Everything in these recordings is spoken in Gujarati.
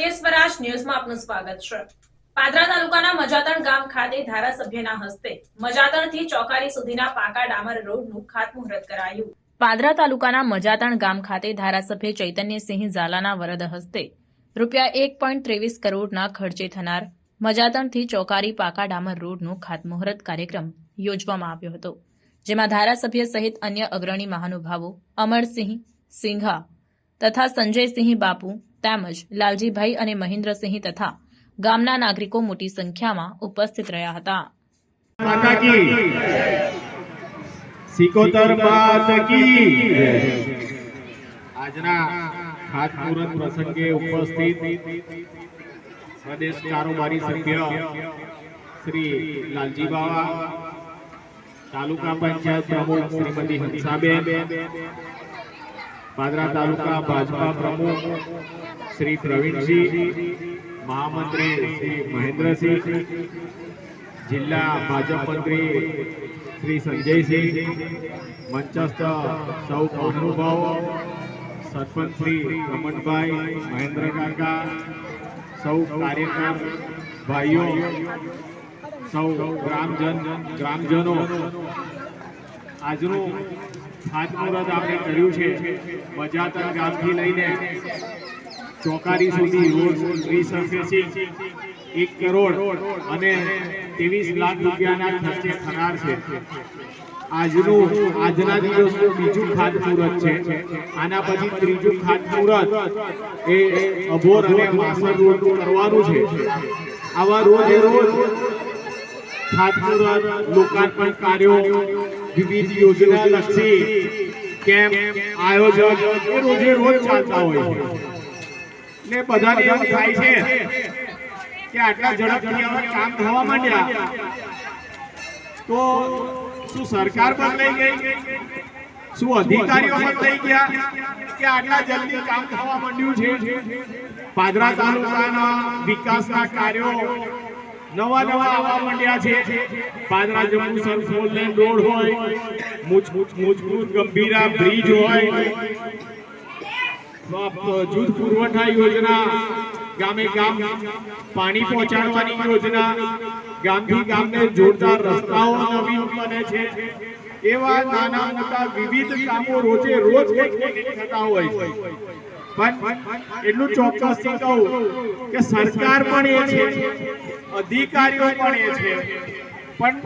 સત્ય સ્વરાજ ન્યૂઝમાં આપનું સ્વાગત છે. પાદરા તાલુકાના મજાતણ ગામ ખાતે ધારાસભ્યના હસ્તે મજાતણથી ચોકારી સુધીના પાકા ડામર રોડનું ખાતમુહૂર્ત કરાયું. પાદરા તાલુકાના મજાતણ ગામ ખાતે ધારાસભ્ય ચૈતન્યસિંહ ઝાલાના વરદ હસ્તે રૂપિયા એક પોઈન્ટ ત્રેવીસ કરોડના ખર્ચે થનાર મજાતણથી ચોકારી પાકા ડામર રોડનો ખાતમુહૂર્ત કાર્યક્રમ યોજવામાં આવ્યો હતો, જેમાં ધારાસભ્ય સહિત અન્ય અગ્રણી મહાનુભાવો અમરસિંહ સિંઘા તથા સંજયસિંહ બાપુ તેમજ લાલજીભાઈ અને મહેન્દ્રસિંહ તથા ગામના નાગરિકો મોટી સંખ્યામાં ઉપસ્થિત રહ્યા હતા. તાલુકા પંચાયત પ્રમુખ શ્રીમતી હંસાબેન પાદરા તાલુકા ભાજપા પ્રમુખ શ્રી પ્રવીણસિંહ, મહામંત્રી શ્રી મહેન્દ્રસિંહ, જિલ્લા ભાજપ મંત્રી શ્રી સંજયસિંહ, મંચસ્થ સૌ મહાનુભાવો, સરપંચ શ્રી રમણભાઈ, મહેન્દ્ર કાકા સૌ કાર્યકર ભાઈઓ, સૌ ગ્રામજન, ગ્રામજનો. આજનું ખાતમુહૂર્ત આપણે કર્યું છે. બજાતર ગામથી લઈને ચોકારી સુધી રોડ રીસર્ફેસિંગ એક કરોડ અને ત્રેવીસ લાખ રૂપિયાના ખર્ચે થનાર છે. આજનું, આજના દિવસનું બીજું ખાતમુહૂર્ત છે. આના પછી ત્રીજું ખાતમુહૂર્ત એ અભોર અને માસર રોડનું કરવાનું છે. આવા રોજ રોજ ખાતમુહૂર્ત લોકાર્પણ કાર્યો વિવિધ યોજના લક્ષી કેમ્પ આયોજન એ રોજે રોજ ચાલતા હોય છે. ને બધાને એવું થાય છે કે આટલા ઝડપથી કામ થવા માંડ્યા તો શું સરકાર બદલાઈ ગઈ? શું અધિકારીઓ બદલાઈ ગયા કે આટલા જલ્દી કામ થવા માંડ્યું છે? પાદરા તાલુકાના વિકાસના કાર્યો નવા નવા આવવા માંડ્યા છે. Padra Jambusar four lane road હોય, મુજ મુજપુર ગંભીરા બ્રિજ હોય. જૂથ પુરવઠા યોજના, ગામે ગામ પાણી પહોંચાડવાની યોજના, ગામથી ગામને જોડતા રસ્તાઓ નવીન બને છે. એવા નાના મોટા વિવિધ કામો રોજે રોજ થતા હોય પણ એટલું ચોક્કસથી કહું કે સરકાર પણ એ છે, અધિકારીઓ પણ એ છે. પણ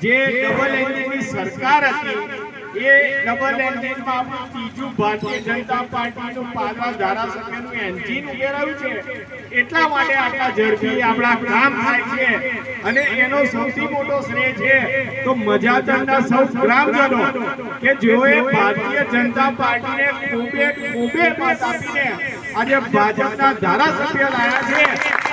જે ડબલ એન્જિનની સરકાર હતી એ ડબલ એન્જિનમાં આપણું ત્રીજું ભારતીય જનતા પાર્ટીનું પાદરા ધારાસભ્યનું એન્જિન ઉમેરાયું છે. એટલા માટે આટલા ઝડપી આપણા કામ થાય છે. અને એનો સૌથી મોટો શ્રેય છે તો મજાતરના સૌ ગ્રામજનો કે જેઓએ ભારતીય જનતા પાર્ટીને ખૂબે ખૂબે મત આપીને આજે ભાજપના ધારાસભ્ય લાયા છે.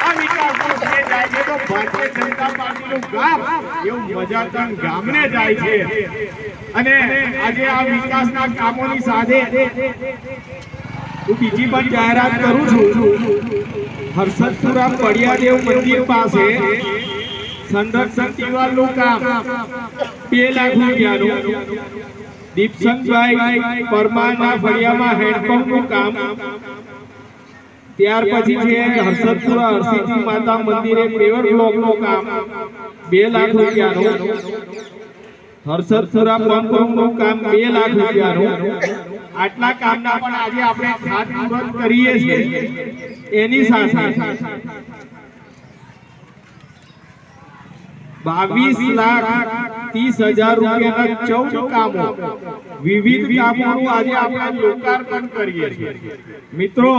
આ વિકાસનો શ્રેય જાય છે તો ભારતીય જનતા પાર્ટીનું ગામ એવું મજાતન ગામને જાય છે. અને આજે આ વિકાસના કામોની સાથે હું બીજી પણ જાહેરાત કરું છું. હર્ષદપુરા પડિયાદેવ મંદિર પાસે સંરક્ષણ દિવાલનું કામ બે લાખ રૂપિયાનું. દીપસંગભાઈ પરમારના ફળિયામાં હેન્ડપંપનું કામ. ત્યાર પછી છે હર્ષદપુરા હરસિદ્ધિ માતા મંદિરે પેવર બ્લોકનું કામ. બે લાખ રૂપિયાનું. હર્ષદપુરા પંપનું કામ બે લાખ રૂપિયાનું. આટલા કામના પણ આજે આપણે કરીએ છીએ. એની સાથે બાવીસ લાખ ત્રીસ હજાર રૂપિયાના ચૌદ કામો. વિવિધ કામોનું આજે આપણે લોકાર્પણ કરીએ છીએ. મિત્રો,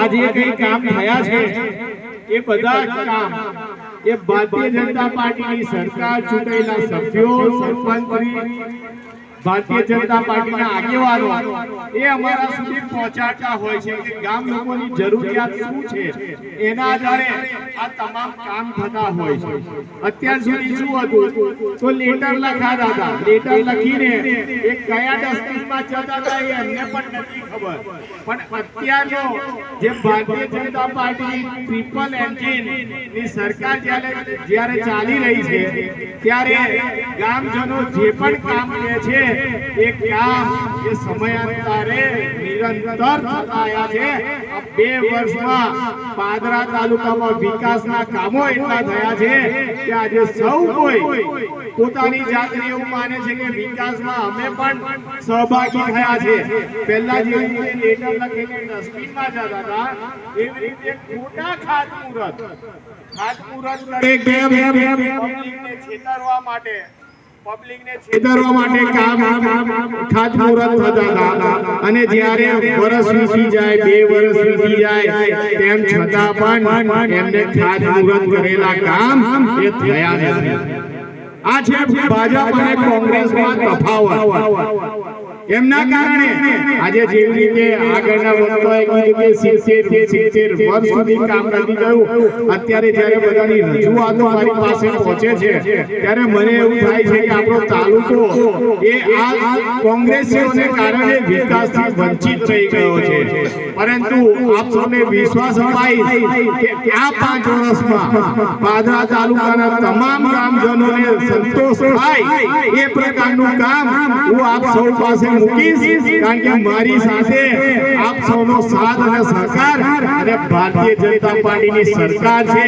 આજે કઈ કામ થયા છે? એ બધા કામ એ ભારતીય જનતા પાર્ટીની સરકાર ચૂંટાયેલા સભ્યો સરપંચ ભારતીય જનતા પાર્ટીના આગેવાનો એ અમારા સુધી પહોંચાડતા હોય છે કે ગામ લોકોની જરૂરિયાત શું છે? એના આધારે આ તમામ કામ થતા હોય છે. અત્યાર સુધી શું હતું? તો લેટર લખાતા હતા. લેટર લખીને એ કયા ડસ્ટબિનમાં જતા હતા એ અમને પણ નથી ખબર. પણ અત્યારનો જે ભારતીય જનતા પાર્ટી ટ્રિપલ એન્જિનની સરકાર જ્યારે જ્યારે ચાલી રહી છે ત્યારે ગામજનો જે પણ કામ લે છે એ કામ એ સમયાંતરે નિરંતર થતા છે. બે વર્ષમાં પાદરા તાલુકામાં વિકાસના કામો એટલા થયા છે કે આજે સૌ કોઈ પોતાની જાતને એવું માને છે કે વિકાસમાં અમે પણ સહભાગી થયા છે. પહેલા જે લેટર લખીને ડસ્ટબિનમાં જતા હતા એવી રીતે ખોટા ખાતમુહૂર્ત ખાતમુહૂર્ત કરે છેતરવા માટે છેતરવા માટે કામ ખાતમુહૂર્ત થતા હતા. અને જ્યારે વર્ષ વીતી જાય બે વર્ષ વીતી જાય તેમ છતાં પણ એમને ખાતમુહૂર્ત કરેલા કામ એ થયા નથી. આ છે ભાજપ અને કોંગ્રેસમાં તફાવત. એમના કારણે આજે જેવી રીતે આગળના વક્તાએ કીધું કે સિત્તેર સિત્તેર વર્ષ સુધી કામ કરી ગયું. અત્યારે જ્યારે બધાની રજૂઆતો મારી પાસે પહોંચે છે. ત્યારે મને એવું થાય છે કે આપણો તાલુકો એ આ કોંગ્રેસીઓને કારણે વિકાસથી વંચિત થઈ ગયો છે. પરંતુ આપ સૌને વિશ્વાસ અપાઈ કે આ પાંચ વર્ષમાં પાદરા તાલુકાના તમામ ગ્રામજનોને સંતોષ થાય એ પ્રકારનું કામ હું આપ સૌ પાસે મૂકીશ કારણ કે મારી સાથે આપ સૌનો સાથ અને સહકાર અને ભારતીય જનતા પાર્ટીની સરકાર છે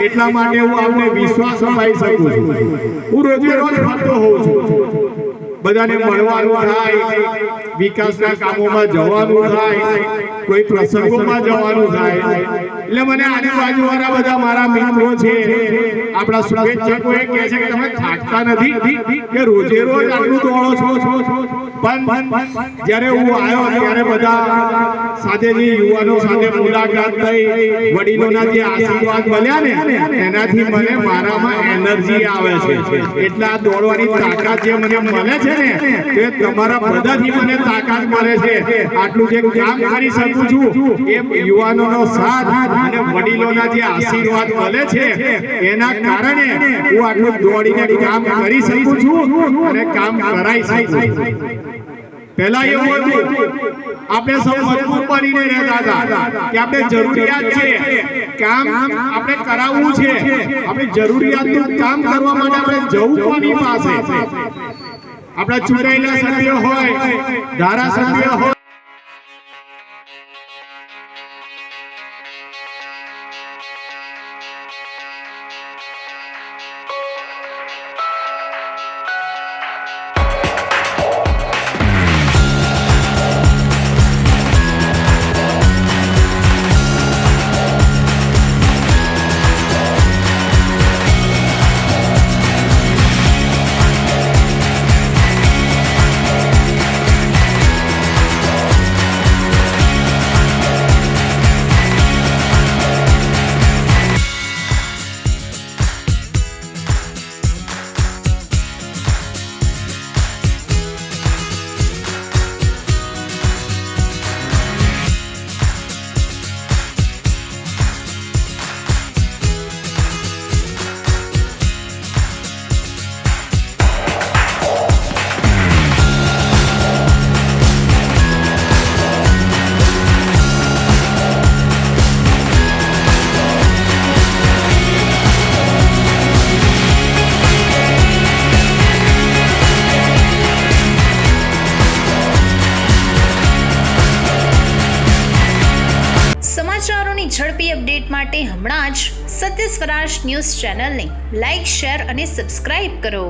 એટલા માટે હું આપને વિશ્વાસ અપાઈ શકું છું હું રોજે રોજ ફરતો હોઉં છું બધાને મળવાનું થાય વિકાસના કામોમાં જવાનું થાય કોઈ પ્રસંગોમાં જવાનું થાય. એટલે મને આજુબાજુ વાળા બધા મારા મિત્રો છે, આપણા શુભેચ્છકો એ કહે છે કે તમે થાકતા નથી, કે રોજે રોજ આટલું દોડો છો. પણ જ્યારે હું આવ્યો ત્યારે બધા સાથે જે યુવાનો સાથે મુલાકાત થઈ, વડીલોના જે આશીર્વાદ મળ્યા ને, એનાથી મને મારામાં એનર્જી આવે છે. એટલે આ દોડવાની તાકાત જે મને મળે છે ને, તે તમારા બધાથી મને તાકાત મળે છે. આટલું જે કામ કરી શકું છું. એ યુવાનોનો સાથ અને વડીલોના જે આશીર્વાદ મળે છે એના કારણે હું આટલું દોડીને કામ કરી શકું છું અને કામ કરાઈ શકું છું. પહેલા એવું હતું આપણે સૌ મજબૂત બનીને રહેતા હતા કે આપણે જરૂરિયાત છે કામ આપણે કરાવવું છે. આપણે જરૂરિયાતનું કામ કરવા માટે આપણે જવું કોની પાસે? આપણા ચૂંટાયેલા સભ્યો હોય ધારાસભ્ય હોય સ્વરાજ ન્યૂઝ ચેનલને લાઇક શેર અને સબસ્ક્રાઇબ કરો.